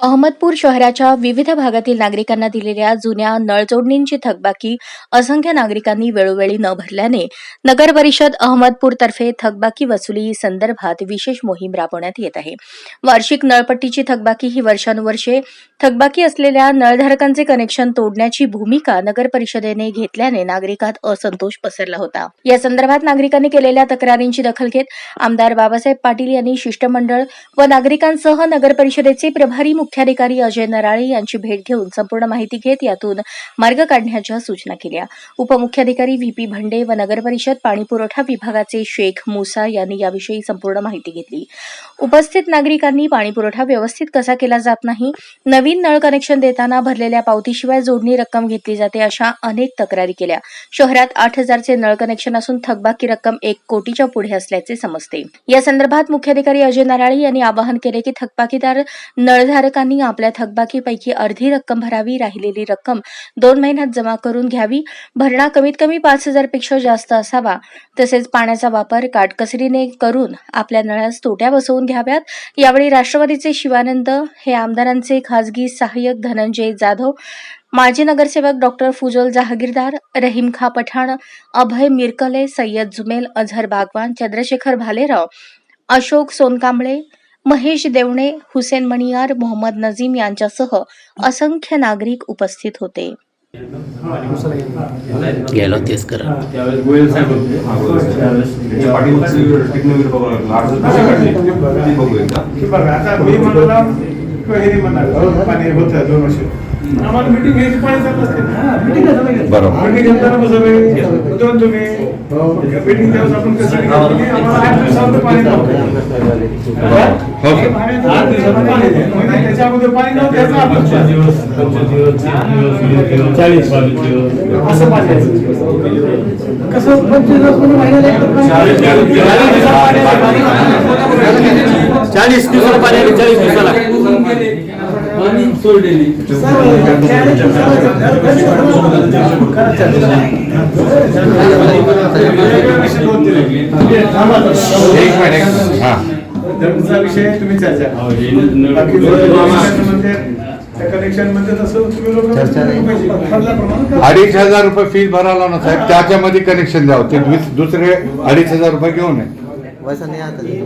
अहमदपूर शहराच्या विविध भागातील नागरिकांना दिलेल्या जुन्या नळजोडणींची थकबाकी असंख्य नागरिकांनी वेळोवेळी न भरल्याने नगर परिषद अहमदपूरतर्फे थकबाकी वसुली संदर्भात विशेष मोहीम राबवण्यात येत आहे. वार्षिक नळपट्टीची थकबाकी ही वर्षानुवर्षे थकबाकी असलेल्या नळधारकांचे कनेक्शन तोडण्याची भूमिका नगर परिषदेने घेतल्याने नागरिकात असंतोष पसरला होता. या संदर्भात नागरिकांनी केलेल्या तक्रारींची दखल घेत आमदार बाबासाहेब पाटील यांनी शिष्टमंडळ व नागरिकांसह नगर परिषदेचे प्रभारी मुख्याधिकारी अजय नराळे यांची भेट घेऊन संपूर्ण माहिती घेत यातून मार्ग काढण्याच्या सूचना केल्या. उपमुख्याधिकारी व्ही पी भंडे व नगरपरिषद पाणीपुरवठा विभागाचे शेख मुसा यांनी याविषयी संपूर्ण माहिती घेतली. उपस्थित नागरिकांनी पाणीपुरवठा व्यवस्थित कसा केला जात नाही नवीन नळ कनेक्शन देताना भरलेल्या पावतीशिवाय जोडणी रक्कम घेतली जाते अशा अनेक तक्रारी केल्या. शहरात आठ हजारचे नळ कनेक्शन असून थकबाकी रक्कम एक कोटीच्या पुढे असल्याचे समजते. या संदर्भात मुख्याधिकारी अजय नराळे यांनी आवाहन केले की थकबाकीदार नळधारक नळधारकांनी आपल्या थकबाकीपैकी अर्धी रक्कम भरावी राहिलेली रक्कम दोन महिन्यात जमा करून घ्यावी. भरणा कमीत कमी पाच हजारपेक्षा जास्त असावा. तसेच पाण्याचा वापर काटकसरीने करून आपल्या नळास तोट्या बसवून घ्याव्यात. यावेळी राष्ट्रवादीचे शिवानंद हे आमदारांचे खासगी सहाय्यक धनंजय जाधव माजी नगरसेवक डॉक्टर फुजल जहागीरदार रहीम खा पठाण अभय मिरकले सय्यद जुमेल अझहर बागवान चंद्रशेखर भालेराव अशोक सोनकांबळे महेश देवणे हुसेन मणियार मोहम्मद नजीम यांच्यासह असंख्य नागरिक उपस्थित होते. गेलो तेच करा. त्यावेळेस गोयल साहेब होते. त्यावेळेस त्यांच्या पाठीमागची टेक्नोलॉजी बघावं लागलं अर्ज कसे काढले. ते बघू एकदा की बघा आता मी म्हणाला किंवा हे म्हणाल पाणी होतं दोन वर्ष. आम्हाला मिटिंग घ्यायची पाणी चालत असते मिटिंग बरोबर. मिटिंग घेताना बसवे दोन तुम्ही चाळीस दिवस असं पाणी कसं पंचवीस चाळीस दिवसाला पाणी चाळीस दिवसाला पाणी सोडलेली. एक मिनिट. हा. धर्मचा विषय तुम्ही चर्चा करा. न- बाकी न- कनेक्शन म्हणजे त्या कनेक्शनमध्ये तसं तुम्ही लोक ठरल्याप्रमाणे अडीच हजार रुपये फीस भरायला ना साहेब. त्याच्यामध्ये कनेक्शन द्यावं ते दुस- दुसरे अडीच हजार रुपये घेऊन ये. वैसा नहीं आता. जी